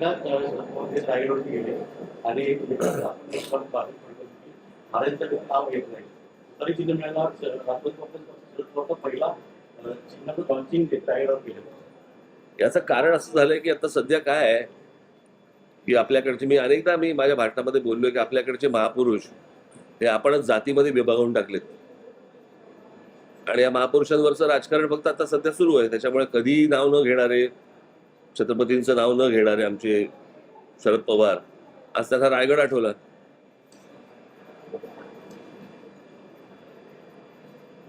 ते रायगडवरती गेले. आणि एक पण बाहेर पडलो नाही. तरी तिथे मिळाला राजपत पहिला अं, चिन्हाचं लॉन्चिंग ते केलं याचं कारण असं झालंय की आता सध्या काय आहे की आपल्याकडचे मी अनेकदा मी माझ्या भाषणामध्ये बोललोय की आपल्याकडचे महापुरुष हे आपणच जातीमध्ये विभागून टाकलेत. आणि या महापुरुषांवरचं राजकारण फक्त आता सध्या सुरू आहे. त्याच्यामुळे कधी नाव न घेणारे छत्रपतींचं नाव न घेणारे आमचे शरद पवार. आज त्यांना रायगड आठवला.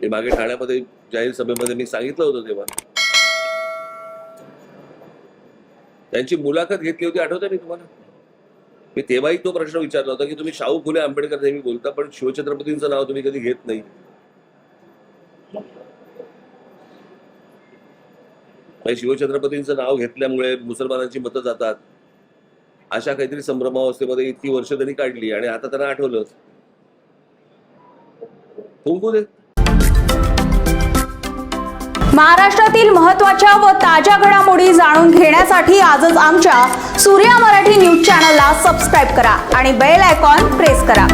हे मागे ठाण्यामध्ये जाहीर सभेमध्ये मी सांगितलं होतं तेव्हा. त्यांची मुलाखत घेतली होती आठवते मी तुम्हाला? मी तेव्हाही तो प्रश्न विचारला होता की तुम्ही शाहू फुले आंबेडकर नेहमी बोलता पण शिवछत्रपतींचं नाव तुम्ही कधी घेत नाही. म्हणजे शिवछत्रपतींचं नाव घेतल्यामुळे मुसलमानांची मतं जातात. अशा काहीतरी संभ्रमावस्थेमध्ये इतकी वर्ष त्यांनी काढली आणि आता त्यांना आठवलं. कुंकू दे महाराष्ट्रातील महत्त्वाच्या व ताज्या घडामोडी जाणून घेण्यासाठी आजच आमच्या सूर्या मराठी न्यूज चॅनलला सबस्क्राईब करा आणि बेल आयकॉन प्रेस करा.